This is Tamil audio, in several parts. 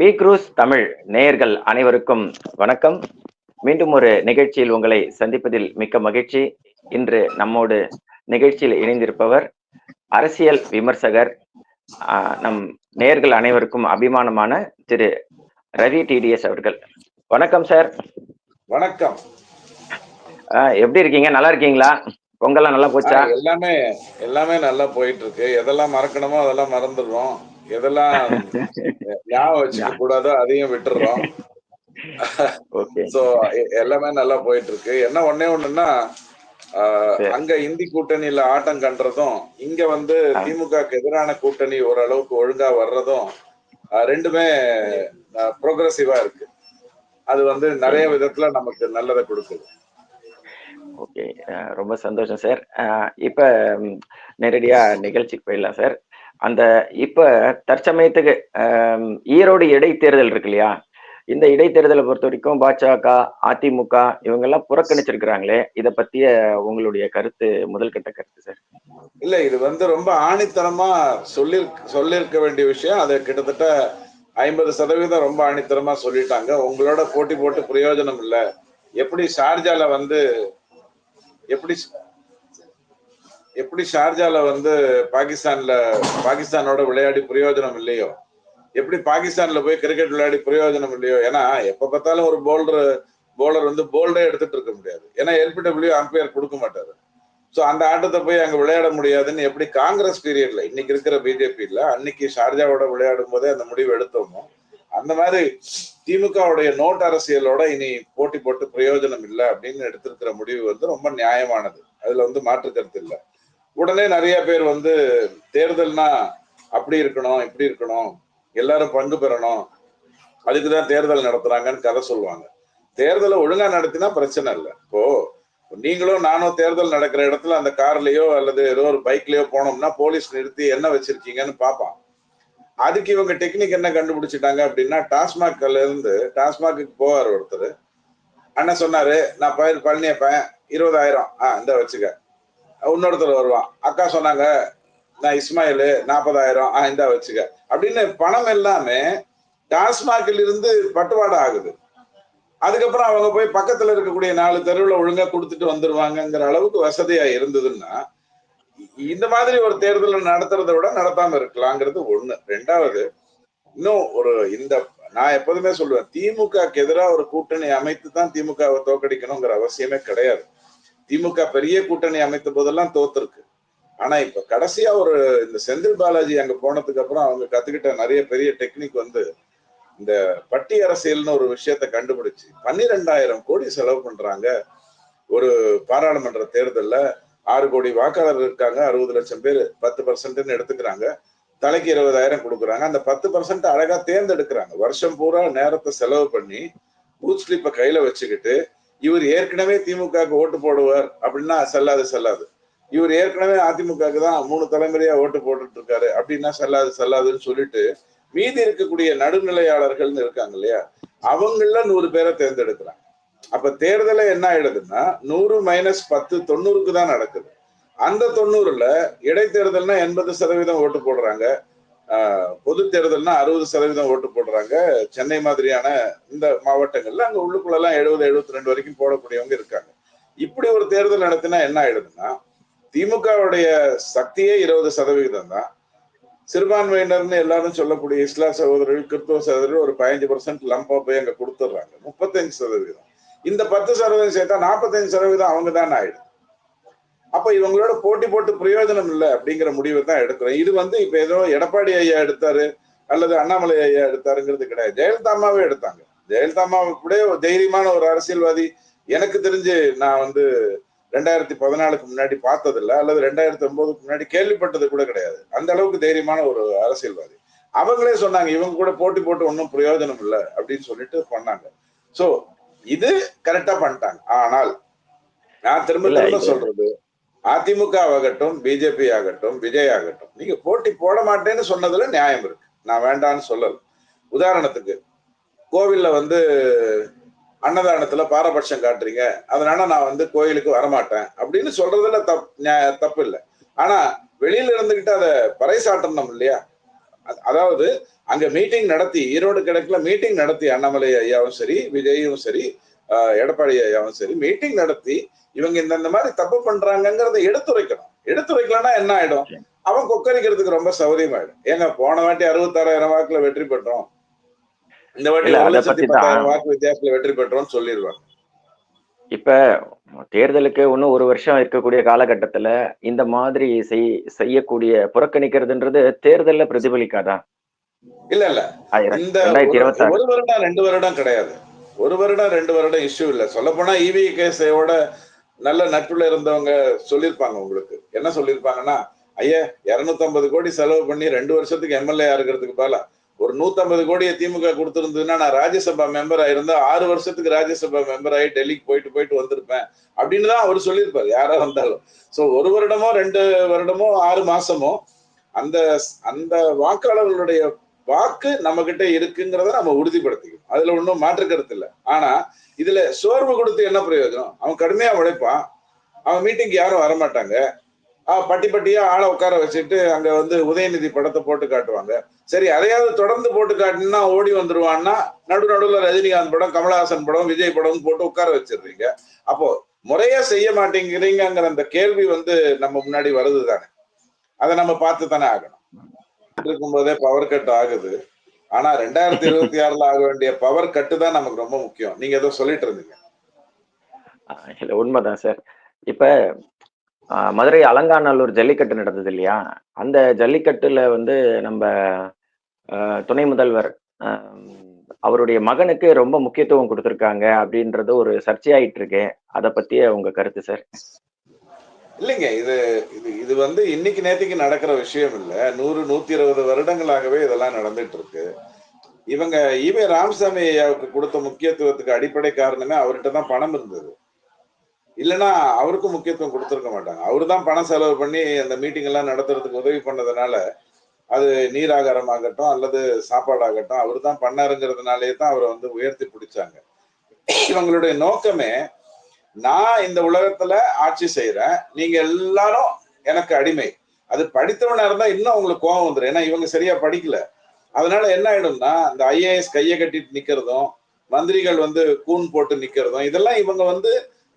பி குரூஸ் தமிழ் நேயர்கள் அனைவருக்கும் வணக்கம். மீண்டும் ஒரு நிகழ்ச்சியில் உங்களை சந்திப்பதில் மிக்க மகிழ்ச்சி. இன்று நம்மோடு நிகழ்ச்சியில் இணைந்திருப்பவர் அரசியல் விமர்சகர் நம் நேயர்கள் அனைவருக்கும் அபிமானமான திரு ரவி டிடிஎஸ் அவர்கள். வணக்கம் சார். வணக்கம். எப்படி இருக்கீங்க? நல்லா இருக்கீங்களா? பொங்கல்லாம் நல்லா போச்சா? எல்லாமே எல்லாமே நல்லா போயிட்டு இருக்கு. எதெல்லாம் மறக்கணுமோ அதெல்லாம் மறந்துடுறோம். எதெல்லாம் ஞாபகம் வச்சுக்க கூடாதோ அதையும் விட்டுடுறோம் ஓகே சோ எல்லாமே நல்லா போயிட்டு இருக்கு என்ன ஒண்ணே ஒண்ணுன்னா. அங்க இந்தி கூட்டணியில ஆட்டம் கண்டுறதும் இங்க வந்து ஆ. திமுகக்கு எதிரான கூட்டணி ஓரளவுக்கு ஒழுங்கா வர்றதும் ரெண்டுமே ப்ரோக்ரஸிவா இருக்கு. அது வந்து நிறைய விதத்துல நமக்கு நல்லதை கொடுக்குது. ஓகே ரொம்ப சந்தோஷம் சார் இப்ப நேரடியா நிகழ்ச்சிக்கு போயிடலாம் சார் அந்த இப்ப தற்சமயத்துக்கு ஈரோடு இடைத்தேர்தல் இருக்கு இல்லையா? இந்த இடைத்தேர்தலை பொறுத்த வரைக்கும் பாஜக அதிமுக இவங்க எல்லாம் புறக்கணிச்சிருக்கிறாங்களே. இத பத்திய உங்களுடைய கருத்து முதல் கட்ட கருத்து சார். இல்ல இது வந்து ரொம்ப ஆணித்தனமா சொல்லி சொல்லியிருக்க வேண்டிய விஷயம். அது கிட்டத்தட்ட ஐம்பது சதவீதம் ரொம்ப ஆணித்தனமா சொல்லிட்டாங்க. உங்களோட போட்டி போட்டு பிரயோஜனம் இல்ல. எப்படி ஷார்ஜால வந்து எப்படி எப்படி ஷார்ஜால வந்து பாகிஸ்தான்ல பாகிஸ்தானோட விளையாடி பிரயோஜனம் இல்லையோ? எப்படி பாகிஸ்தான்ல போய் கிரிக்கெட் விளையாடி பிரயோஜனம் இல்லையோ? ஏன்னா எப்ப பார்த்தாலும் ஒரு போல்டர் போலர் வந்து போல்டே எடுத்துட்டு இருக்க முடியாது. ஏன்னா எல்பிடபிள்யூ அம்பையர் கொடுக்க மாட்டாரு. சோ அந்த ஆட்டத்தை போய் அங்க விளையாட முடியாதுன்னு எப்படி காங்கிரஸ் பீரியட்ல இன்னைக்கு இருக்கிற பிஜேபியில அன்னைக்கு ஷார்ஜாவோட விளையாடும் போதே அந்த முடிவு எடுத்தோமோ? அந்த மாதிரி திமுகவுடைய நோட் அரசியலோட இனி போட்டி போட்டு பிரயோஜனம் இல்லை அப்படின்னு எடுத்திருக்கிற முடிவு வந்து ரொம்ப நியாயமானது. அதுல வந்து மாற்று கருத்து இல்லை. உடனே நிறைய பேர் வந்து தேர்தல்னா அப்படி இருக்கணும் இப்படி இருக்கணும் எல்லாரும் பங்கு பெறணும் அதுக்குதான் தேர்தல் நடத்துறாங்கன்னு கதை சொல்லுவாங்க. தேர்தலை ஒழுங்கா நடத்தினா பிரச்சனை இல்லை. இப்போ நீங்களும் நானும் தேர்தல் நடக்கிற இடத்துல அந்த கார்லயோ அல்லது ஏதோ ஒரு பைக்லயோ போனோம்னா போலீஸ் நிறுத்தி என்ன வச்சிருக்கீங்கன்னு பார்ப்பான். அதுக்கு இவங்க டெக்னிக் என்ன கண்டுபிடிச்சிட்டாங்க அப்படின்னா டாஸ்மாக்ல இருந்து டாஸ்மாக்கு போவார் ஒருத்தர். அண்ணன் சொன்னாரு நான் பயிர் பழனியப்பேன் இருபதாயிரம். ஆ இந்த வச்சுக்க. இன்னொருத்தர் வருவான். அக்கா சொன்னாங்க நான் இஸ்மாயில் நாற்பதாயிரம் ஆ இந்தா வச்சுக்க. அப்படின்னு பணம் எல்லாமே டாஸ்மாகில் இருந்து பட்டுவாடா ஆகுது. அதுக்கப்புறம் அவங்க போய் பக்கத்துல இருக்கக்கூடிய நாலு தெருவுல ஒழுங்கா கொடுத்துட்டு வந்துருவாங்கங்கிற அளவுக்கு வசதியா இருந்ததுன்னா இந்த மாதிரி ஒரு தேர்தலை நடத்துறதை விட நடத்தாம இருக்கலாங்கிறது ஒண்ணு. ரெண்டாவது இன்னும் ஒரு இந்த நான் எப்போதுமே சொல்லுவேன் திமுகக்கு எதிராக ஒரு கூட்டணி அமைத்து தான் திமுகவை தோக்கடிக்கணுங்கிற அவசியமே கிடையாது. திமுக பெரிய கூட்டணி அமைத்த போதெல்லாம் தோத்துருக்கு. ஆனா இப்ப கடைசியா ஒரு இந்த செந்தில் பாலாஜி அங்க போனதுக்கு அப்புறம் அவங்க கத்துக்கிட்ட நிறைய பெரிய டெக்னிக் வந்து இந்த பட்டி அரசியல்னு ஒரு விஷயத்த கண்டுபிடிச்சு பன்னிரெண்டாயிரம் கோடி செலவு பண்றாங்க. ஒரு பாராளுமன்ற தேர்தல்ல ஆறு கோடி வாக்காளர் இருக்காங்க. அறுபது லட்சம் பேர் பத்து பர்சன்ட்னு எடுத்துக்கிறாங்க. தலைக்கு இருபதாயிரம் கொடுக்குறாங்க. அந்த பத்து பர்சன்ட் அழகா தேர்ந்தெடுக்கிறாங்க. வருஷம் பூரா நேரத்தை செலவு பண்ணி பூத் ஸ்லிப்பை கையில வச்சுக்கிட்டு இவர் ஏற்கனவே திமுகவுக்கு ஓட்டு போடுவார் அப்படின்னா செல்லாது செல்லாது. இவர் ஏற்கனவே அதிமுகவுக்கு தான் மூணு தலைமுறையா ஓட்டு போட்டுட்டு இருக்காரு. அப்படின்னா செல்லாது செல்லாதுன்னு சொல்லிட்டு மீதி இருக்கக்கூடிய நடுநிலையாளர்கள்னு இருக்காங்க இல்லையா? அவங்கள நூறு பேரை தேர்ந்தெடுக்கிறாங்க. அப்ப தேர்தலை என்ன ஆயிடுதுன்னா நூறு மைனஸ் பத்து தொண்ணூறுக்கு தான் நடக்குது. அந்த தொண்ணூறுல இடைத்தேர்தல்னா எண்பது சதவீதம் ஓட்டு போடுறாங்க. பொது தேர்தல்னா அறுபது சதவீதம் ஓட்டு போடுறாங்க. சென்னை மாதிரியான இந்த மாவட்டங்கள்ல அங்க உள்ளுக்குள்ள எல்லாம் எழுபது எழுபத்தி ரெண்டு வரைக்கும் போடக்கூடியவங்க இருக்காங்க. இப்படி ஒரு தேர்தல் நடத்தினா என்ன ஆயிடுதுன்னா திமுகவுடைய சக்தியே இருபது சதவிகிதம் தான். சிறுபான்மையினர்னு எல்லாரும் சொல்லக்கூடிய இஸ்லாம் சகோதரர்கள் கிறிஸ்துவ சகோதரர்கள் ஒரு பதினஞ்சு பர்சன்ட் லம்பா போய் அங்க கொடுத்துட்றாங்க முப்பத்தஞ்சு சதவீதம். இந்த பத்து சதவீதம் சேர்த்தா நாற்பத்தஞ்சு சதவீதம் அவங்க தான் ஆயிடும் அப்ப இவங்களோட போட்டி போட்டு பிரயோஜனம் இல்லை அப்படிங்கிற முடிவை தான் எடுக்கிறோம் இது வந்து இப்ப ஏதோ எடப்பாடி ஐயா எடுத்தாரு அல்லது அண்ணாமலை ஐயா எடுத்தாருங்கிறது கிடையாது. ஜெயலலிதா அம்மாவே எடுத்தாங்க. ஜெயலலிதா அம்மாவை கூட தைரியமான ஒரு அரசியல்வாதி. எனக்கு தெரிஞ்சு நான் வந்து ரெண்டாயிரத்தி பதினாலுக்கு முன்னாடி பார்த்ததில்ல அல்லது ரெண்டாயிரத்தி ஒன்பதுக்கு முன்னாடி கேள்விப்பட்டது கூட கிடையாது. அந்த அளவுக்கு தைரியமான ஒரு அரசியல்வாதி. அவங்களே சொன்னாங்க இவங்க கூட போட்டி போட்டு ஒன்றும் பிரயோஜனம் இல்லை அப்படின்னு சொல்லிட்டு பண்ணாங்க. சோ இது கரெக்டா பண்ணிட்டாங்க. ஆனால் நான் திரும்ப திரும்ப சொல்றது அதிமுக ஆகட்டும் பிஜேபி ஆகட்டும் விஜய் ஆகட்டும் நீங்க போட்டி போட மாட்டேன்னு சொன்னதுல நியாயம் இருக்கு. நான் வேண்டான்னு சொல்லல. உதாரணத்துக்கு கோவில்ல வந்து அன்னதானத்துல பாரபட்சம் காட்டுறீங்க. அதனால நான் வந்து கோயிலுக்கு வரமாட்டேன். அப்படின்னு சொல்றதுல தப் நியா- தப்பு இல்லை. ஆனா வெளியில இருந்துகிட்டு அதை பறைசாட்டணும் இல்லையா? அதாவது அங்க மீட்டிங் நடத்தி ஈரோடு கிழக்குல மீட்டிங் நடத்தி அண்ணாமலை ஐயாவும் சரி விஜயும் சரி எடப்பாடி ஐயாவும் சரி மீட்டிங் நடத்தி இவங்க இந்த இந்த மாதிரி தப்பு பண்றாங்கங்கிறத எடுத்துரைக்கணும். எடுத்துரைக்கலன்னா என்ன ஆயிடும்? அவன் கொக்கரிக்கிறதுக்கு ரொம்ப சௌகரியமாயிடும். ஏங்க போன வாட்டி அறுபத்தாறாயிரம் வாக்குல வெற்றி பெற்றோம். இந்த வாட்டி ஒரு லட்சத்தி. பத்தாயிரம் வாக்கு வித்தியாசத்துல வெற்றி பெற்றோம்னு சொல்லிடுவாங்க இப்ப தேர்தலுக்கு இன்னும் ஒரு வருஷம் இருக்கக்கூடிய காலகட்டத்துல இந்த மாதிரி செய் செய்யக்கூடிய புறக்கணிக்கிறதுன்றது தேர்தல்ல பிரதிபலிக்காதா? இல்ல இல்ல. இந்த ஒரு வருடம் ரெண்டு வருடம் கிடையாது. ஒரு வருடம் ரெண்டு வருடம் இஷ்யூ இல்ல. சொல்ல போனா இவி கேஸையோட நல்ல நட்புல இருந்தவங்க சொல்லியிருப்பாங்க உங்களுக்கு. என்ன சொல்லியிருப்பாங்கன்னா ஐயா இருநூத்தம்பது கோடி செலவு பண்ணி ரெண்டு வருஷத்துக்கு எம்எல்ஏ இருக்கிறதுக்கு பதிலா ஒரு நூத்தம்பது கோடியை திமுக கொடுத்துருந்ததுன்னா நான் ராஜ்யசபா மெம்பர் ஆயிருந்தா ஆறு வருஷத்துக்கு ராஜ்யசபா மெம்பர் ஆகி டெல்லிக்கு போயிட்டு போயிட்டு வந்திருப்பேன். அப்படின்னு தான் அவர் சொல்லியிருப்பார் யாரா வந்தாலும் சோ ஒரு வருடமோ ரெண்டு வருடமோ ஆறு மாசமோ அந்த அந்த வாக்காளர்களுடைய வாக்கு நம்ம கிட்ட இருக்குங்கிறத நம்ம உறுதிப்படுத்திக்கணும். அதுல ஒன்றும் மாற்று கருத்து இல்லை. ஆனா இதுல சோர்வு கொடுத்து என்ன பிரயோஜனம்? அவன் கடுமையா உழைப்பான். அவன் மீட்டிங்க்கு யாரும் வரமாட்டாங்க. ஆஹ் பட்டி பட்டியா ஆளை உட்கார வச்சுட்டு அங்க வந்து உதயநிதி படத்தை போட்டு காட்டுவாங்க. சரி அதையாவது தொடர்ந்து போட்டு காட்டினா ஓடி வந்துருவான்னா நடு நடுவில் ரஜினிகாந்த் படம் கமலஹாசன் படம் விஜய் படம் போட்டு உட்கார வச்சிடுறீங்க. அப்போ முறையா செய்ய மாட்டேங்கிறீங்கிற அந்த கேள்வி வந்து நம்ம முன்னாடி வருது தானே அதை நம்ம பார்த்து தானே ஆகணும். இருக்கும்போதே பவர் கட் ஆகுது. ஆனா ரெண்டாயிரத்தி இருபத்தி ஆறுல ஆக வேண்டிய பவர் கட்டு தான் நமக்கு ரொம்ப முக்கியம். நீங்க ஏதோ சொல்லிட்டு இருந்தீங்க. இல்ல உண்மைதான் சார் இப்ப ஆஹ் மதுரை அலங்காநல்லூர் ஜல்லிக்கட்டு நடந்தது இல்லையா? அந்த ஜல்லிக்கட்டுல வந்து நம்ம துணை முதல்வர் ஆஹ் அவருடைய மகனுக்கு ரொம்ப முக்கியத்துவம் கொடுத்திருக்காங்க அப்படின்றது ஒரு சர்ச்சையாயிட்டு இருக்கு. அதை பத்தி உங்க கருத்து சார் இல்லைங்க இது இது இது வந்து இன்னைக்கு நேத்திக்கு நடக்கிற விஷயம் இல்லை. நூறு நூத்தி இருபது வருடங்களாகவே இதெல்லாம் நடந்துட்டு இருக்கு இவங்க ஈவே ராமசாமி ஐயாவுக்கு கொடுத்த முக்கியத்துவத்துக்கு அடிப்படை காரணமே அவர்கிட்ட தான் பணம் இருந்தது. இல்லைன்னா அவருக்கும் முக்கியத்துவம் கொடுத்துருக்க மாட்டாங்க. அவரு தான் பணம் செலவு பண்ணி அந்த மீட்டிங் எல்லாம் நடத்துறதுக்கு உதவி பண்ணதுனால அது நீராகாரமாகட்டும் அல்லது சாப்பாடாகட்டும் அவர் தான் பண்ணாருங்கிறதுனாலே தான் அவரை வந்து உயர்த்தி பிடிச்சாங்க. இவங்களுடைய நோக்கமே நான் இந்த உலகத்துல ஆட்சி செய்யறேன் நீங்க எல்லாரும் எனக்கு அடிமை. அது படித்தவனா இருந்தா இன்னும் உங்களுக்கு கோவம் வந்துடும் ஏன்னா இவங்க சரியா படிக்கல. அதனால என்ன ஆயிடும்னா இந்த ஐஏஎஸ் கையை கட்டிட்டு நிக்கிறதும் மந்திரிகள் வந்து கூன் போட்டு நிக்கிறதும் இதெல்லாம் இவங்க வந்து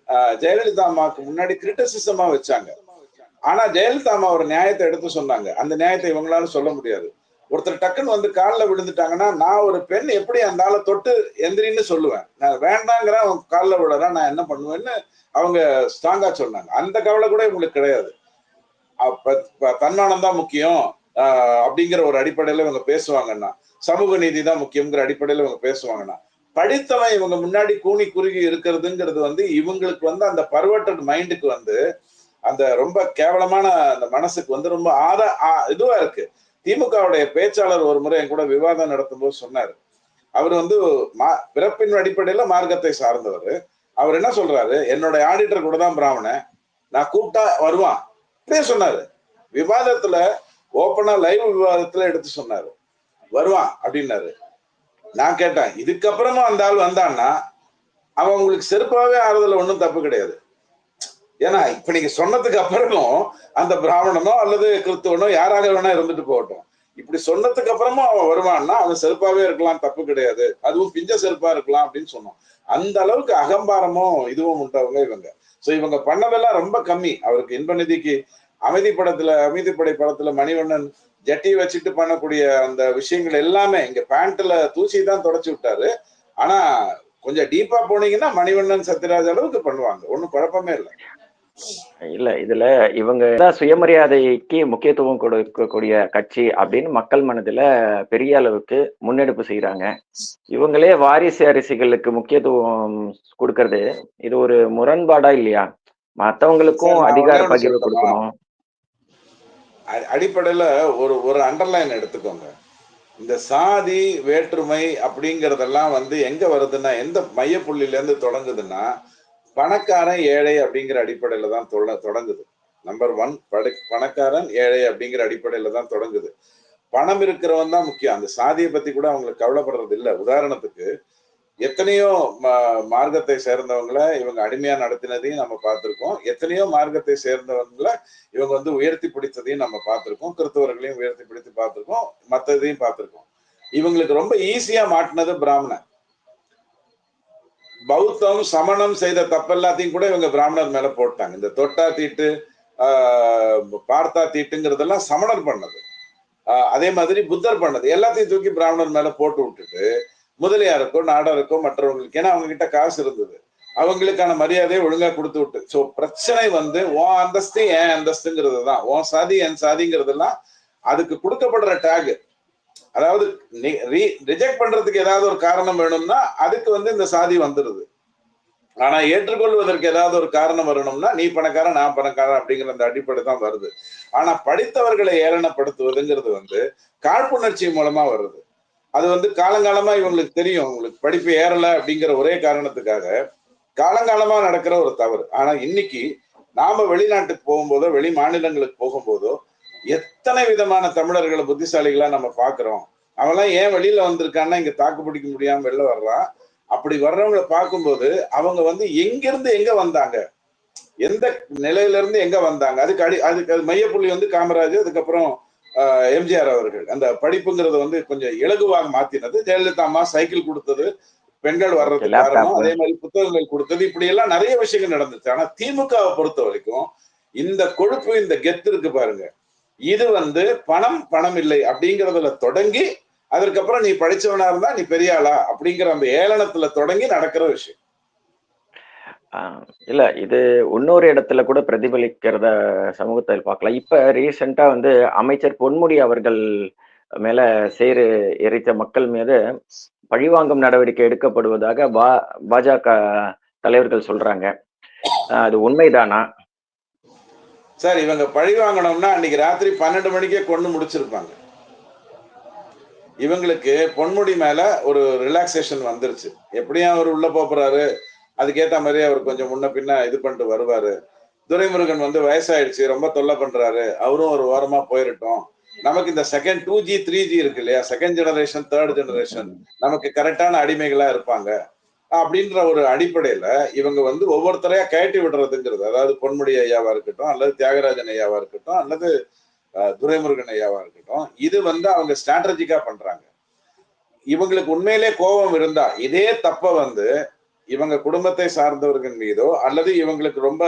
ஆஹ், ஜெயலலிதா அம்மாவுக்கு முன்னாடி கிரிட்டிசிசமா வச்சாங்க. ஆனா ஜெயலலிதா அம்மா ஒரு நியாயத்தை எடுத்து சொன்னாங்க. அந்த நியாயத்தை இவங்களால சொல்ல முடியாது. ஒருத்தர் டக்குன்னு வந்து காலில் விழுந்துட்டாங்கன்னா நான் ஒரு பெண் எப்படி அந்த ஆளை தொட்டு எந்திரின்னு சொல்லுவேன்? நான் வேண்டாங்கிற அவங்க காலில் விழறேன் நான் என்ன பண்ணுவேன்னு அவங்க ஸ்ட்ராங்கா சொன்னாங்க. அந்த கவலை கூட இவங்களுக்கு கிடையாது. அப்ப தன்மானம் தான் முக்கியம். ஆஹ் அப்படிங்கிற ஒரு அடிப்படையில இவங்க பேசுவாங்கன்னா சமூக நீதி தான் முக்கியங்கிற அடிப்படையில இவங்க பேசுவாங்கன்னா படித்தவன் இவங்க முன்னாடி கூனி குறுகி இருக்கிறதுங்கிறது வந்து இவங்களுக்கு வந்து அந்த பர்வட்டட் மைண்டுக்கு வந்து அந்த ரொம்ப கேவலமான அந்த மனசுக்கு வந்து ரொம்ப ஆத ஆ- இதுவா இருக்கு. திமுகவுடைய பேச்சாளர் ஒரு முறை என் கூட விவாதம் நடத்தும் போது அவர் வந்து மா- பிறப்பின் அடிப்படையில மார்க்கத்தை சார்ந்தவர். அவர் என்ன சொல்றாரு? என்னோட ஆடிட்டர் கூட தான் பிராமணன் நான் கூப்பிட்டா வருவான். அப்படியே சொன்னாரு. விவாதத்துல ஓப்பனா லைவ் விவாதத்துல எடுத்து சொன்னாரு. வருவான் அப்படின்னாரு. நான் கேட்டேன் இதுக்கப்புறமா அந்த ஆள் வந்தான்னா அவன் உங்களுக்கு செருப்பாவே ஆறுதல் ஒன்றும் தப்பு கிடையாது. ஏன்னா இப்ப நீங்க சொன்னதுக்கு அப்புறமும் அந்த பிராமணனோ அல்லது கிறிஸ்துவனோ யாராக வேணா இருந்துட்டு போகட்டும். இப்படி சொன்னதுக்கு அப்புறமும் அவன் வருவான்னா அவன் செருப்பாவே இருக்கலாம் தப்பு கிடையாது. அதுவும் பிஞ்ச செருப்பா இருக்கலாம் அப்படின்னு சொன்னோம். அந்த அளவுக்கு அகம்பாரமும் இதுவும் உண்டவங்க இவங்க. சோ இவங்க பண்ணதெல்லாம் ரொம்ப கம்மி. அவருக்கு இன்ப நிதிக்கு அமைதி படத்துல அமைதிப்படை படத்துல மணிவண்ணன் ஜட்டி வச்சுட்டு பண்ணக்கூடிய அந்த விஷயங்கள் எல்லாமே இங்க பேண்ட்ல தூசி தான் தொடச்சு விட்டாரு. ஆனா கொஞ்சம் டீப்பா போனீங்கன்னா மணிவண்ணன் சத்யராஜ் அளவுக்கு பண்ணுவாங்க. ஒன்னும் குழப்பமே இல்லை. இல்ல இதுல இவங்க தான் சுயமரியாதைக்கு முக்கியத்துவம் கொடுக்கக்கூடிய கட்சி அப்படின்னு மக்கள் மனதுல பெரிய அளவுக்கு முன்னெடுப்பு செய்யறாங்க இவங்களே வாரிசு அரசிகளுக்கு முக்கியத்துவம் கொடுக்கறது இது ஒரு முரண்பாடா இல்லையா? மத்தவங்களுக்கும் அதிகார பகிர்வு? கொடுக்கணும். அடிப்படையில ஒரு ஒரு அண்டர்லைன் எடுத்துக்கோங்க. இந்த சாதி வேற்றுமை அப்படிங்கறதெல்லாம் வந்து எங்க வருதுன்னா எந்த மையப்புள்ளில இருந்து தொடங்குதுன்னா பணக்காரன் ஏழை அப்படிங்கிற அடிப்படையில தான் தொட- தொடங்குது. நம்பர் ஒன் பட பணக்காரன் ஏழை அப்படிங்கிற அடிப்படையில தான் தொடங்குது. பணம் இருக்கிறவன் தான் முக்கியம். அந்த சாதியை பத்தி கூட அவங்களுக்கு கவலைப்படுறது இல்லை. உதாரணத்துக்கு எத்தனையோ மார்க்கத்தை சேர்ந்தவங்களை இவங்க அடிமையா நடத்தினதையும் நம்ம பார்த்திருக்கோம். எத்தனையோ மார்க்கத்தை சேர்ந்தவங்களை இவங்க வந்து உயர்த்தி பிடித்ததையும் நம்ம பார்த்திருக்கோம். கிறிஸ்தவர்களையும் உயர்த்தி பிடித்து பார்த்திருக்கோம். மற்றதையும் பார்த்திருக்கோம். இவங்களுக்கு ரொம்ப ஈஸியா மாட்டினது பிராமணன். பௌத்தம் சமணம் செய்த தப்பெல்லாத்தையும் கூட இவங்க பிராமணர் மேல போட்டாங்க. இந்த தொட்டா தீட்டு பார்த்தா தீட்டுங்கிறதெல்லாம் சமணர் பண்ணது. அதே மாதிரி புத்தர் பண்ணது. எல்லாத்தையும் தூக்கி பிராமணர் மேல போட்டு விட்டுட்டு முதலியாருக்கோ நாடாருக்கோ மற்றவங்களுக்கு ஏன்னா அவங்க கிட்ட காசு இருந்தது. அவங்களுக்கான மரியாதையை ஒழுங்கா கொடுத்து விட்டு. சோ பிரச்சனை வந்து உன் அந்தஸ்து என் அந்தஸ்துங்கிறது தான். உன் சாதி என் சாதிங்கிறதெல்லாம் அதுக்கு கொடுக்கப்படுற டேகு அதாவது ரிஜெக்ட் பண்றதுக்கு ஏதாவது ஒரு காரணம் வேணும்னா அதுக்கு வந்து இந்த சாதி வந்துருது. ஆனா ஏற்றுக்கொள்வதற்கு ஏதாவது ஒரு காரணம் வரணும்னா நீ பணக்காரன் நான் பணக்காரன் அப்படிங்கிற அந்த அடிப்படை தான் வருது. ஆனா படித்தவர்களை ஏளனப்படுத்துவதுங்கிறது வந்து காழ்ப்புணர்ச்சி மூலமா வருது. அது வந்து காலங்காலமா இவங்களுக்கு தெரியும். உங்களுக்கு படிப்பு ஏறல அப்படிங்கிற ஒரே காரணத்துக்காக காலங்காலமா நடக்கிற ஒரு தவறு. ஆனா இன்னைக்கு நாம வெளிநாட்டுக்கு போகும்போதோ வெளி மாநிலங்களுக்கு போகும்போதோ எத்தனை விதமான தமிழர்களை புத்திசாலிகளா நம்ம பாக்குறோம்? அவன்லாம் ஏன் வெளியில வந்திருக்கான்னா இங்க தாக்கு பிடிக்க முடியாம வெளில வர்றான். அப்படி வர்றவங்களை பார்க்கும்போது அவங்க வந்து எங்கிருந்து எங்க வந்தாங்க? எந்த நிலையில இருந்து எங்க வந்தாங்க? அதுக்கு அடி அதுக்கு அது மையப்புள்ளி வந்து காமராஜ் அதுக்கப்புறம் எம்ஜிஆர் அவர்கள். அந்த படிப்புங்கிறத வந்து கொஞ்சம் இலகுவாக மாத்தினது. ஜெயலலிதா அம்மா சைக்கிள் கொடுத்தது பெண்கள் வர்றதுக்கு Laptop. காரணம். அதே மாதிரி புத்தகங்கள் கொடுத்தது. இப்படி எல்லாம் நிறைய விஷயங்கள் நடந்துச்சு. ஆனா திமுகவை பொறுத்த வரைக்கும் இந்த கொழுப்பு இந்த கெத்து இருக்கு பாருங்க. இது வந்து பணம் பணம் இல்லை அப்படிங்கறதுல தொடங்கி அதற்கப்புறம் நீ படிச்சவனா இருந்தா நீ பெரிய ஆளா அப்படிங்கிற அந்த ஏளனத்துல தொடங்கி நடக்கிற விஷயம். ஆஹ் இல்ல இது இன்னொரு இடத்துல கூட பிரதிபலிக்கிறத சமூகத்தில் பார்க்கலாம். இப்ப ரீசெண்டா வந்து அமைச்சர் பொன்முடி அவர்கள் மேல சேறு எரித்த மக்கள் மீது பழிவாங்கும் நடவடிக்கை எடுக்கப்படுவதாக பா பாஜக தலைவர்கள் சொல்றாங்க. அது உண்மைதானா? சார் இவங்க பழி வாங்கணும்னா அன்னைக்கு ராத்திரி பன்னெண்டு மணிக்கே கொண்டு முடிச்சிருப்பாங்க. இவங்களுக்கு பொன்முடி மேல ஒரு ரிலாக்ஸேஷன் வந்துருச்சு. எப்படியும் அவர் உள்ள போறாரு. அதுக்கேற்ற மாதிரி அவர் கொஞ்சம் முன்ன பின்ன இது பண்ணிட்டு வருவாரு. துரைமுருகன் வந்து வயசாயிடுச்சு ரொம்ப தொல்லை பண்றாரு. அவரும் ஒரு ஓரமா போயிடட்டும் நமக்கு இந்த second two G three G இருக்கு இல்லையா? செகண்ட் ஜெனரேஷன் தேர்ட் ஜெனரேஷன் நமக்கு கரெக்டான அடிமைகளா இருப்பாங்க. அப்படின்ற ஒரு அடிப்படையில இவங்க வந்து ஒவ்வொருத்தரையா கயட்டி விடுறதுங்கிறது அதாவது பொன்முடி ஐயாவா இருக்கட்டும் அல்லது தியாகராஜன் ஐயாவா இருக்கட்டும் அல்லது துரைமுருகன் ஐயாவா இருக்கட்டும் இது வந்து அவங்க ஸ்ட்ராட்டஜிக்கா பண்றாங்க. இவங்களுக்கு உண்மையிலே கோபம் இருந்தா இதே தப்ப வந்து இவங்க குடும்பத்தை சார்ந்தவர்கள் மீதோ அல்லது இவங்களுக்கு ரொம்ப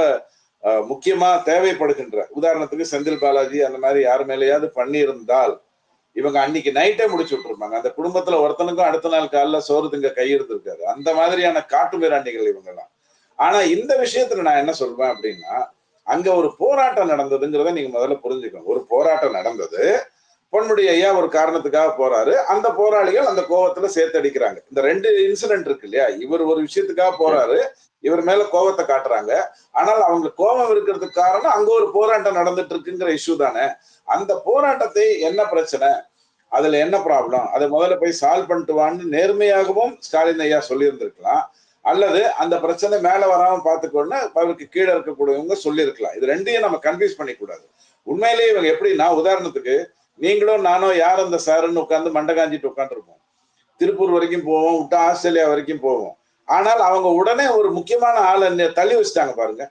முக்கியமா தேவைப்படுகின்ற உதாரணத்துக்கு செந்தில் பாலாஜி அந்த மாதிரி யார் மேலேயாவது பண்ணியிருந்தால் இவங்க அன்னைக்கு நைட்டே முடிச்சு விட்டுருப்பாங்க. அந்த குடும்பத்துல ஒருத்தனுக்கும் அடுத்த நாள் காலைல சோறு திங்க கை அந்த மாதிரியான காட்டு மிராண்டிகள் இவங்கெல்லாம். ஆனா இந்த விஷயத்துல நான் என்ன சொல்வேன் அப்படின்னா அங்க ஒரு போராட்டம் நடந்ததுங்கிறத நீங்க முதல்ல புரிஞ்சுக்கணும். ஒரு போராட்டம் நடந்தது. பொன்முடி ஐயா ஒரு காரணத்துக்காக போறாரு. அந்த போராளிகள் அந்த கோவத்துல சேர்த்து அடிக்கிறாங்க இந்த ரெண்டு இன்சிடென்ட் இருக்கு இல்லையா? இவர் ஒரு விஷயத்துக்காக போறாரு. இவர் மேல கோவத்தை காட்டுறாங்க. ஆனால் அவங்க கோபம் இருக்கிறதுக்கு காரணம் அங்க ஒரு போராட்டம் நடந்துட்டு இருக்குங்கிற இஷ்யூ தானே. அந்த போராட்டத்தை என்ன பிரச்சனை? அதுல என்ன ப்ராப்ளம் அதை முதல்ல போய் சால்வ் பண்ணிட்டு வான்னு நேர்மையாகவும் ஸ்டாலின் ஐயா சொல்லியிருந்திருக்கலாம். அல்லது அந்த பிரச்சனை மேல வராம பார்த்துக்கோன்னு அவருக்கு கீழே இருக்கக்கூடியவங்க சொல்லியிருக்கலாம். இது ரெண்டையும் நம்ம கன்ஃபியூஸ் பண்ணிக்கூடாது உண்மையிலேயே இவங்க எப்படின்னா உதாரணத்துக்கு நீங்களும் நானும் யார் அந்த சாருன்னு உட்காந்து மண்டை காஞ்சிட்டு உட்காந்துருப்போம் திருப்பூர் வரைக்கும் போவோம் விட்டா ஆஸ்திரேலியா வரைக்கும் போவோம். ஆனால் அவங்க உடனே ஒரு முக்கியமான ஆளை தள்ளி வச்சுட்டாங்க பாருங்க.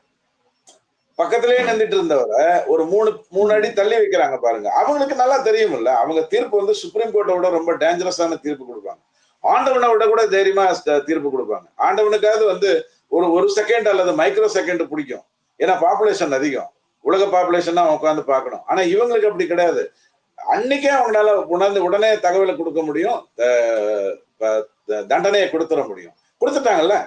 பக்கத்திலேயே நின்றுட்டு இருந்தவரை ஒரு மூணு மூணு அடி தள்ளி வைக்கிறாங்க பாருங்க. அவங்களுக்கு நல்லா தெரியும்ல அவங்க தீர்ப்பு வந்து சுப்ரீம் கோர்ட்டை விட ரொம்ப டேஞ்சரஸான தீர்ப்பு கொடுப்பாங்க. ஆண்டவனை விட கூட தைரியமா தீர்ப்பு கொடுப்பாங்க. ஆண்டவனுக்காவது வந்து ஒரு ஒரு செகண்ட் அல்லது மைக்ரோ செகண்ட் பிடிக்கும். ஏன்னா பாப்புலேஷன் அதிகம். உலக பாப்புலேஷன் அவன் உட்காந்து பார்க்கணும். ஆனா இவங்களுக்கு அப்படி கிடையாது. அன்னைக்கே அவங்களால உணர்ந்து உடனே தகவலை கொடுக்க முடியும். தண்டனையை கொடுத்துட முடியும். கொடுத்துட்டாங்கல்ல?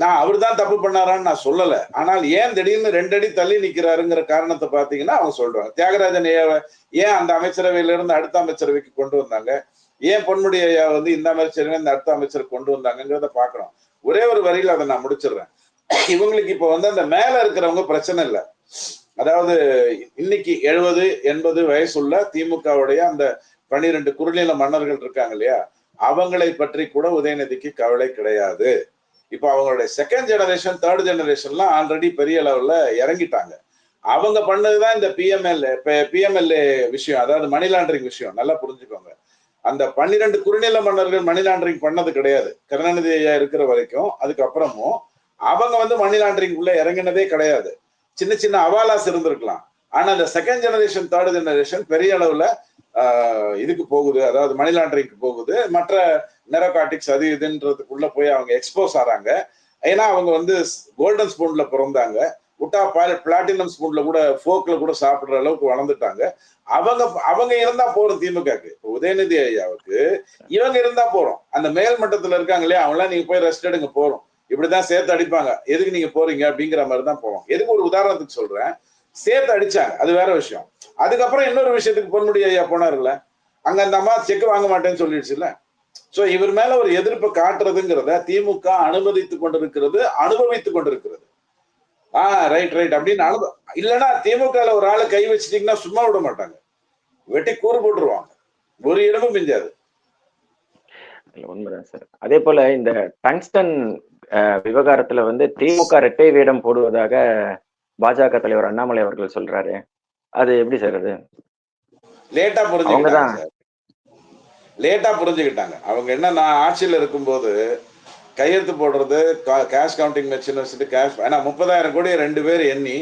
நான் அவர் தான் தப்பு பண்ணாரான்னு நான் சொல்லல. ஆனால் ஏன் திடீர்னு ரெண்டு அடி தள்ளி நிக்கிறாருங்கிற காரணத்தை பாத்தீங்கன்னா அவங்க சொல்றாங்க. தியாகராஜன் ஐயாவை ஏன் அந்த அமைச்சரவையில இருந்து அடுத்த அமைச்சரவைக்கு கொண்டு வந்தாங்க? ஏன் பொன்முடி ஐயா வந்து இந்த அமைச்சரவை இந்த அடுத்த அமைச்சர் கொண்டு வந்தாங்கிறத பார்க்கணும். ஒரே ஒரு வரியில அதை நான் முடிச்சிடுறேன். இவங்களுக்கு இப்ப வந்து அந்த மேல இருக்கிறவங்க பிரச்சனை இல்லை. அதாவது இன்னைக்கு எழுபது எண்பது வயசுள்ள திமுகவுடைய அந்த பன்னிரெண்டு குறுநில மன்னர்கள் இருக்காங்க இல்லையா? அவங்களை பற்றி கூட உதயநிதிக்கு கவலை கிடையாது. இப்போ அவங்களுடைய செகண்ட் ஜெனரேஷன் தேர்ட் ஜெனரேஷன்லாம் ஆல்ரெடி பெரிய லெவல்ல இறங்கிட்டாங்க. அவங்க பண்ணதுதான் இந்த பிஎம்எல்ஏ பிஎம்எல்ஏ விஷயம். அதாவது மணி லாண்டரிங் விஷயம். நல்லா புரிஞ்சுக்கோங்க. அந்த பன்னிரெண்டு குறுநில மன்னர்கள் மணி லாண்டரிங் பண்ணது கிடையாது. கருணாநிதி ஐயா இருக்கிற வரைக்கும். அதுக்கப்புறமும் அவங்க வந்து மணி லாண்டரிங் உள்ள இறங்கினதே கிடையாது. சின்ன சின்ன அவாலாஸ் இருந்திருக்கலாம். ஆனா அந்த செகண்ட் ஜெனரேஷன் தேர்ட் ஜெனரேஷன் பெரிய அளவுல இதுக்கு போகுது. அதாவது மணி லாண்டரிங்க்கு போகுது. மற்ற நெரோகாட்டிக்ஸ் அது இதுன்றதுக்குள்ள போய் அவங்க எக்ஸ்போஸ் ஆறாங்க. ஏன்னா அவங்க வந்து கோல்டன் ஸ்பூன்ல பிறந்தாங்க. உட்டா விட்டா பிளாட்டினம் ஸ்பூன்ல கூட ஃபோக்ல கூட சாப்பிடுற அளவுக்கு வளர்ந்துட்டாங்க. அவங்க அவங்க இருந்தா போறோம் திமுகக்கு. உதயநிதி ஐயாவுக்கு இவங்க இருந்தா போறோம். அந்த மேல் மட்டத்துல இருக்காங்க இல்லையா? அவங்களாம் நீங்க போய் ரெஸ்ட் எடுங்க போறோம். இப்படிதான் சேர்த்து அடிப்பாங்க. எதுக்கு நீங்க போறீங்க? அப்படிங்கிற மாதிரி தான் போவோம் எதுக்கு ஒரு உதாரணத்துக்கு சொல்றேன். சேர்த்து அடிச்சாங்க. அது வேற விஷயம். அதுக்கப்புறம் இன்னொரு விஷயத்துக்கு பொன்முடி ஐயா போனார்ல அங்க அந்த அம்மா செக் வாங்க மாட்டேன்னு சொல்லிடுச்சுல்ல. சோ இவர் மேல ஒரு எதிர்ப்பு காட்டுறதுங்கிறத திமுக அனுமதித்து கொண்டிருக்கிறது அனுபவித்துக் கொண்டிருக்கிறது. ஆஹ் ரைட் ரைட் அப்படின்னு அனுபவம் இல்லைன்னா திமுக ஒரு ஆளு கை வச்சிட்டீங்கன்னா சும்மா விட மாட்டாங்க. வெட்டி கூறு போட்டுருவாங்க. ஒரு இடமும் மிஞ்சாது. உண்மைதான் சார் அதே போல இந்த டங்ஸ்டன் விவகாரத்துல வந்து திமுக இரட்டை வேடம் போடுவதாக பாஜக தலைவர் அண்ணாமலை அவர்கள் சொல்றாரு. அது எப்படி சார் அது? லேட்டா புரிஞ்சுக்கிட்டாங்க லேட்டா புரிஞ்சுக்கிட்டாங்க. அவங்க என்ன நான் ஆட்சியில இருக்கும்போது கையெழுத்து போடுறது கேஷ் கவுண்டிங் மெஷின் வச்சுட்டு கேஷ் ஏன்னா முப்பதாயிரம் கோடி ரெண்டு பேர் எண்ணி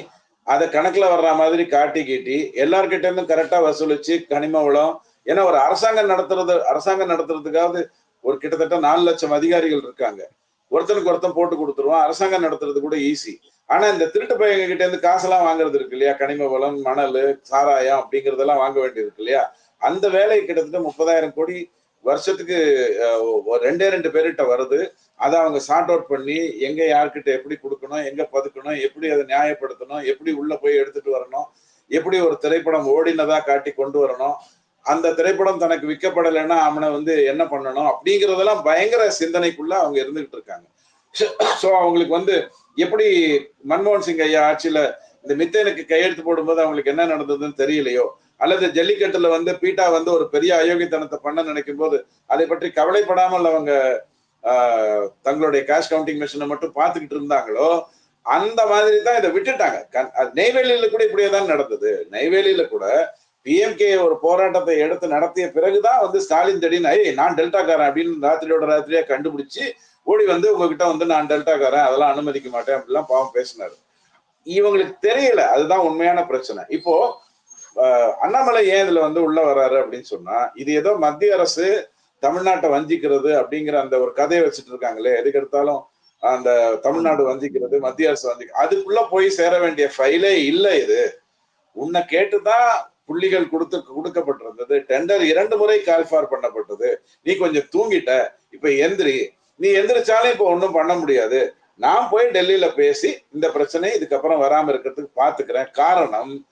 அதை கணக்குல வர்ற மாதிரி காட்டி கீட்டி எல்லார்கிட்ட இருந்தும் கரெக்டா வசூலிச்சு கனிம வளம் ஏன்னா ஒரு அரசாங்கம் நடத்துறது அரசாங்கம் நடத்துறதுக்காவது ஒரு கிட்டத்தட்ட நாலு லட்சம் அதிகாரிகள் இருக்காங்க. ஒருத்தனுக்கு ஒருத்தன் போட்டு கொடுத்துருவான். அரசாங்கம் நடத்துறது கூட ஈஸி ஆனா இந்த திருட்டு பையங்க கிட்ட இருந்து காசெல்லாம் வாங்குறது இருக்கு இல்லையா? கனிம வளம் மணல் சாராயம் அப்படிங்கறதெல்லாம் வாங்க வேண்டியது இருக்கு இல்லையா? அந்த வேலை கிட்டத்தட்ட முப்பதாயிரம் கோடி வருஷத்துக்கு ரெண்டே ரெண்டு பேர்கிட்ட வருது. அதை அவங்க சார்ட் அவுட் பண்ணி எங்க யார்கிட்ட எப்படி கொடுக்கணும் எங்க பதுக்கணும் எப்படி அதை நியாயப்படுத்தணும் எப்படி உள்ள போய் எடுத்துட்டு வரணும் எப்படி ஒரு திரைப்படம் ஓடினதா காட்டி கொண்டு வரணும் அந்த திரைப்படம் தனக்கு விற்கப்படலைன்னா அவனை வந்து என்ன பண்ணணும் அப்படிங்கிறதெல்லாம் பயங்கர சிந்தனைக்குள்ள அவங்க இருந்துகிட்டு இருக்காங்க. ஸோ அவங்களுக்கு வந்து எப்படி மன்மோகன் சிங் ஐயா ஆட்சியில இந்த மித்தேனுக்கு கையெழுத்து போடும்போது அவங்களுக்கு என்ன நடந்ததுன்னு தெரியலையோ? அல்லது ஜல்லிக்கட்டுல வந்து பீட்டா வந்து ஒரு பெரிய அயோக்கியத்தனத்தை பண்ண நினைக்கும் போது அதை பற்றி கவலைப்படாமல் அவங்க தங்களுடைய கேஷ் கவுண்டிங் மிஷினை மட்டும் பார்த்துக்கிட்டு இருந்தாங்களோ? அந்த மாதிரி தான் இதை விட்டுட்டாங்க. கண்- அது நெய்வேலியில கூட இப்படியே தான் நடந்தது. நெய்வேலியில கூட பிஎம்கே ஒரு போராட்டத்தை எடுத்து நடத்திய பிறகுதான் வந்து ஸ்டாலின் திடீர்னு ஐய் நான் டெல்டாக்காரன் அப்படின்னு ராத்திரியோட ராத்திரியா கண்டுபிடிச்சு ஓடி வந்து உங்ககிட்ட வந்து நான் டெல்டாக்காரன் அதெல்லாம் அனுமதிக்க மாட்டேன் அப்படிலாம் பாவம் பேசினாரு. இவங்களுக்கு தெரியல அதுதான் உண்மையான பிரச்சனை. இப்போ அண்ணாமலை ஏன் இதுல வந்து உள்ள வராரு அப்படின்னு சொன்னா இது ஏதோ மத்திய அரசு தமிழ்நாட்டை வஞ்சிக்கிறது அப்படிங்கிற அந்த ஒரு கதையை வச்சுட்டு இருக்காங்களே எதுக்கு எடுத்தாலும் அந்த தமிழ்நாடு வஞ்சிக்கிறது மத்திய அரசு வஞ்சிக்கிறது அதுக்குள்ள போய் சேர வேண்டிய ஃபைலே இல்லை இது. உன்னை கேட்டுதான் புள்ளிகள் கொடுத்து கொடுக்கப்பட்டிருந்தது. டெண்டர் இரண்டு முறை கால்ஃபார் பண்ணப்பட்டது. நீ கொஞ்சம் தூங்கிட்ட. இப்ப எந்திரி. நீ எந்திரிச்சாலும் இப்ப ஒன்றும் பண்ண முடியாது. நான் போய் டெல்லியில பேசி இந்த பிரச்சனை இதுக்கப்புறம் வராம இருக்கிறதுக்கு பாத்துக்கிறேன். காரணம்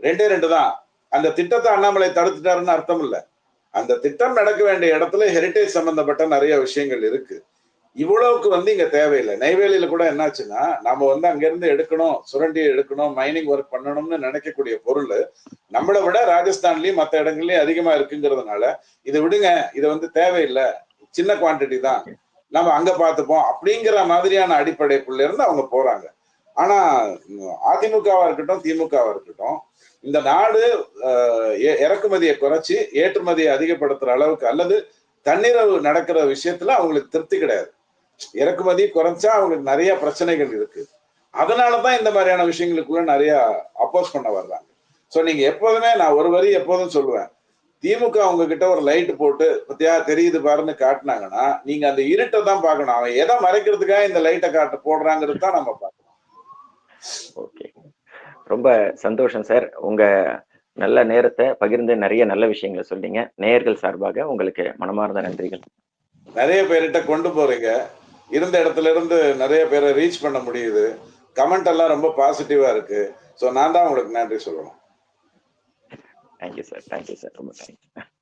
ரெண்டே ரெண்டு தான். அந்த திட்டத்தை அண்ணாமலை தடுத்துட்டாருன்னு அர்த்தம் இல்ல. அந்த திட்டம் நடக்க வேண்டிய இடத்துல ஹெரிட்டேஜ் சம்பந்தப்பட்ட நிறைய விஷயங்கள் இருக்கு. இவ்வளவுக்கு வந்து இங்க தேவையில்லை. நெய்வேலியில கூட என்னாச்சுன்னா நம்ம வந்து அங்க இருந்து எடுக்கணும் சுரண்டி எடுக்கணும் மைனிங் ஒர்க் பண்ணணும்னு நினைக்கக்கூடிய பொருள் நம்மளை விட ராஜஸ்தான்லயும் மற்ற இடங்கள்லயும் அதிகமா இருக்குங்கிறதுனால இதை விடுங்க இது வந்து தேவையில்லை. சின்ன குவாண்டிட்டி தான். நம்ம அங்க பார்த்துப்போம் அப்படிங்கிற மாதிரியான அடிப்படைக்குள்ள இருந்து அவங்க போறாங்க. ஆனா அதிமுகவா இருக்கட்டும் திமுகவா இருக்கட்டும் இந்த நாடு இறக்குமதியை குறைச்சி ஏற்றுமதியை அதிகப்படுத்துற அளவுக்கு அல்லது தண்ணீரவு நடக்கிற விஷயத்துல அவங்களுக்கு திருப்தி கிடையாது. இறக்குமதி குறைச்சா அவங்களுக்கு நிறைய பிரச்சனைகள் இருக்கு. அதனாலதான் இந்த மாதிரியான விஷயங்களுக்குள்ள நிறைய அப்போஸ் பண்ண வர்றாங்க. சோ நீங்க எப்போதுமே நான் ஒரு வரி எப்போதும் சொல்லுவேன். திமுக உங்ககிட்ட ஒரு லைட் போட்டு பத்தியா தெரியுது பாருன்னு காட்டினாங்கன்னா நீங்க அந்த இருட்டை தான் பார்க்கணும். அவன் எதை மறைக்கிறதுக்காக இந்த லைட்டை காட்ட போடுறாங்கிறது தான் நம்ம பார்க்கணும். ஓகே. ரொம்ப சந்தோஷம் சார். உங்க நல்ல நேரத்தை பகிர்ந்து நிறைய நல்ல விஷயங்களை சொன்னீங்க. நேயர்கள் சார்பாக உங்களுக்கு மனமார்ந்த நன்றிகள். நிறைய பேர்கிட்ட கொண்டு போறீங்க. இருந்த இடத்துல இருந்து நிறைய பேரை ரீச் பண்ண முடியுது. கமெண்ட் எல்லாம் ரொம்ப பாசிட்டிவா இருக்கு. ஸோ நான் தான் உங்களுக்கு நன்றி சொல்லணும். Thank you sir thank you sir ரொம்ப தேங்க்யூ